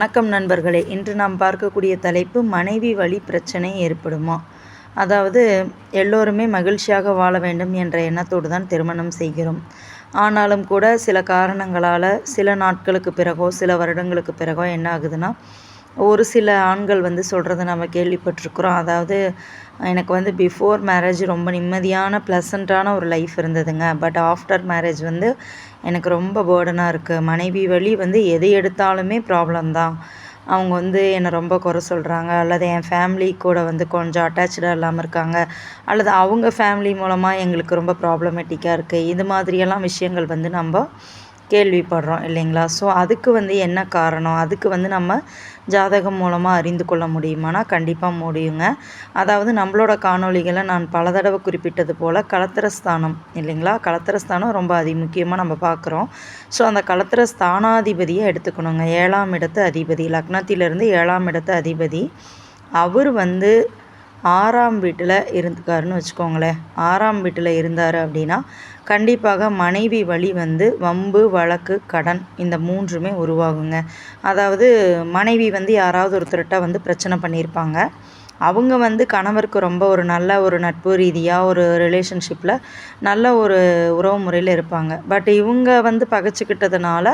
வணக்கம் நண்பர்களே. இன்று நாம் பார்க்கக்கூடிய தலைப்பு மனைவி வழி பிரச்சனை ஏற்படுமா? அதாவது எல்லோருமே மகிழ்ச்சியாக வாழ வேண்டும் என்ற எண்ணத்தோடு தான் திருமணம் செய்கிறோம். ஆனாலும் கூட சில காரணங்களால் சில நாட்களுக்கு பிறகோ சில வருடங்களுக்கு பிறகோ என்ன ஆகுதுன்னா ஒரு சில ஆண்கள் வந்து சொல்கிறத நம்ம கேள்விப்பட்டிருக்கிறோம். அதாவது எனக்கு வந்து பிஃபோர் மேரேஜ் ரொம்ப நிம்மதியான ப்ளசண்ட்டான ஒரு லைஃப் இருந்ததுங்க. பட் ஆஃப்டர் மேரேஜ் வந்து எனக்கு ரொம்ப பேர்டனாக இருக்குது மனைவி வழி வந்து எது எடுத்தாலுமே ப்ராப்ளம் தான். அவங்க வந்து என்னை ரொம்ப குறை சொல்கிறாங்க அல்லது என் ஃபேமிலி கூட வந்து கொஞ்சம் அட்டாச்சாக இல்லாமல் இருக்காங்க. அல்லது அவங்க ஃபேமிலி மூலமாக எங்களுக்கு ரொம்ப ப்ராப்ளமேட்டிக்காக இருக்குது இது மாதிரியெல்லாம் விஷயங்கள் வந்து நம்ம கேள்விப்படுறோம் இல்லைங்களா? ஸோ அதுக்கு வந்து என்ன காரணம்? அதுக்கு வந்து நம்ம ஜாதகம் மூலமாக அறிந்து கொள்ள முடியுமானா கண்டிப்பாக முடியுங்க. அதாவது நம்மளோட காணொலிகளை நான் பல தடவை குறிப்பிட்டது போல் கலத்திரஸ்தானம் இல்லைங்களா? கலத்திரஸ்தானம் ரொம்ப அதி முக்கியமாக நம்ம பார்க்குறோம். ஸோ அந்த கலத்திர ஸ்தானாதிபதியை எடுத்துக்கணுங்க. ஏழாம் இடத்து அதிபதி லக்னத்திலிருந்து ஏழாம் இடத்து அதிபதி. அவர் வந்து ஆறாம் வீட்டில் இருந்துக்காருன்னு வச்சுக்கோங்களேன். ஆறாம் வீட்டில் இருந்தார் அப்படின்னா கண்டிப்பாக மனைவி வழி வந்து வம்பு வழக்கு கடன் இந்த மூன்றுமே உருவாகுங்க. அதாவது மனைவி வந்து யாராவது ஒருத்தர்கிட்ட வந்து பிரச்சனை பண்ணியிருப்பாங்க. அவங்க வந்து கணவருக்கு ரொம்ப ஒரு நல்ல ஒரு நட்பு ரீதியாக ஒரு ரிலேஷன்ஷிப்பில் நல்ல ஒரு உறவு முறையில் இருப்பாங்க. பட் இவங்க வந்து பகைச்சிக்கிட்டதுனால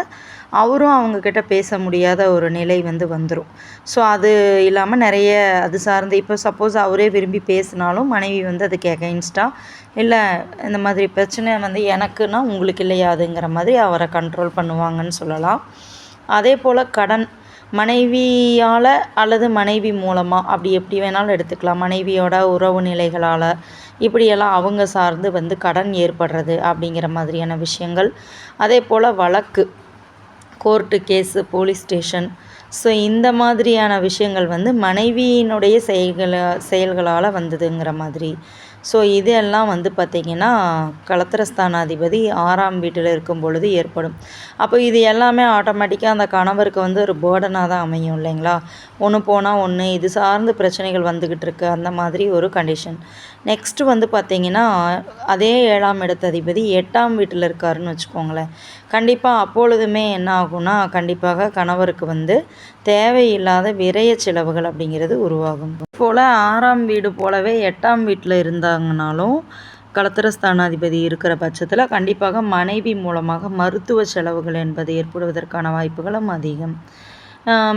அவரும் அவங்கக்கிட்ட பேச முடியாத ஒரு நிலை வந்து வந்துடும் ஸோ அது இல்லாமல் நிறைய அது சார்ந்து இப்போ சப்போஸ் அவரே விரும்பி பேசினாலும் மனைவி வந்து அதுக்கு எகைன்ஸ்டாக இல்லை இந்த மாதிரி பிரச்சனை வந்து எனக்குன்னா உங்களுக்கு இல்லையாதுங்கிற மாதிரி அவரை கண்ட்ரோல் பண்ணுவாங்கன்னு சொல்லலாம். அதே போல் கடன் மனைவியால் அல்லது மனைவி மூலமாக அப்படி எப்படி வேணாலும் எடுத்துக்கலாம். மனைவியோட உறவு நிலைகளால் இப்படியெல்லாம் அவங்க சார்ந்து வந்து கடன் ஏற்படுறது அப்படிங்கிற மாதிரியான விஷயங்கள். அதே போல் வழக்கு court case police station so இந்த மாதிரியான விஷயங்கள் வந்து மனைவியினுடைய செயல்களை செயல்களால் வந்ததுங்கிற மாதிரி. ஸோ இதெல்லாம் வந்து பார்த்திங்கன்னா கலத்திரஸ்தானாதிபதி ஆறாம் வீட்டில் இருக்கும் பொழுது ஏற்படும். அப்போ இது எல்லாமே ஆட்டோமேட்டிக்காக அந்த கணவருக்கு வந்து ஒரு பேர்டனாக தான் அமையும் இல்லைங்களா? ஒன்று போனால் ஒன்று இது சார்ந்து பிரச்சனைகள் வந்துக்கிட்டு இருக்கு அந்த மாதிரி ஒரு கண்டிஷன் நெக்ஸ்ட்டு வந்து பார்த்திங்கன்னா அதே ஏழாம் இடத்த அதிபதி எட்டாம் வீட்டில் இருக்காருன்னு வச்சுக்கோங்களேன். கண்டிப்பாக அப்பொழுதுமே என்ன ஆகும்னா கண்டிப்பாக கணவருக்கு வந்து தேவையில்லாத விரைய செலவுகள் அப்படிங்கிறது உருவாகும். போல் ஆறாம் வீடு போலவே எட்டாம் வீட்டில் இருந்தாங்கனாலும் கலத்திரஸ்தானாதிபதி இருக்கிற பட்சத்தில் கண்டிப்பாக மனைவி மூலமாக மருத்துவ செலவுகள் என்பது ஏற்படுவதற்கான வாய்ப்புகளும் அதிகம்.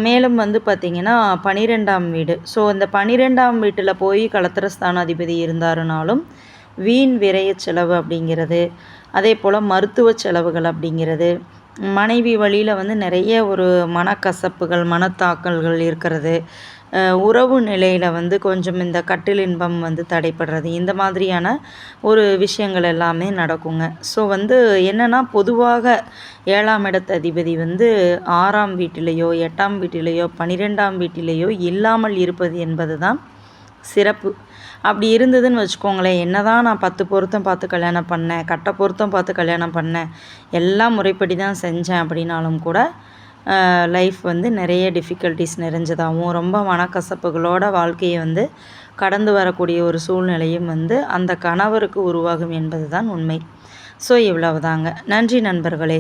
மேலும் வந்து பார்த்திங்கன்னா பனிரெண்டாம் வீடு. ஸோ இந்த பனிரெண்டாம் வீட்டில் போய் கலத்திரஸ்தானாதிபதி இருந்தாருனாலும் வீண் விரைய செலவு அப்படிங்கிறது அதே போல் மருத்துவ செலவுகள் அப்படிங்கிறது மனைவி வழியில் வந்து நிறைய ஒரு மனக்கசப்புகள் மனத்தாக்கல்கள் இருக்கிறது. உறவு நிலையில் வந்து கொஞ்சம் இந்த கட்டில் இன்பம் வந்து தடைப்படுறது இந்த மாதிரியான ஒரு விஷயங்கள் எல்லாமே நடக்குங்க. ஸோ வந்து என்னென்னா பொதுவாக ஏழாம் இடத்த அதிபதி வந்து ஆறாம் வீட்டிலேயோ எட்டாம் வீட்டிலேயோ பன்னிரெண்டாம் வீட்டிலேயோ இல்லாமல் இருப்பது என்பது தான் சிறப்பு. அப்படி இருந்ததுன்னு வச்சுக்கோங்களேன். என்ன தான் நான் பத்து பொருத்தம் பார்த்து கல்யாணம் பண்ணேன் கட்ட பொருத்தம் பார்த்து கல்யாணம் பண்ணேன் எல்லாம் முறைப்படி தான் செஞ்சேன் அப்படின்னாலும் கூட லைஃப் வந்து நிறைய டிஃபிகல்ட்டிஸ் நிறைஞ்சதாகவும் ரொம்ப மனக்கசப்புகளோட வாழ்க்கையை வந்து கடந்து வரக்கூடிய ஒரு சூழ்நிலையும் வந்து அந்த கணவருக்கு உருவாகும் என்பது தான் உண்மை. ஸோ இவ்வளவுதாங்க. நன்றி நண்பர்களே.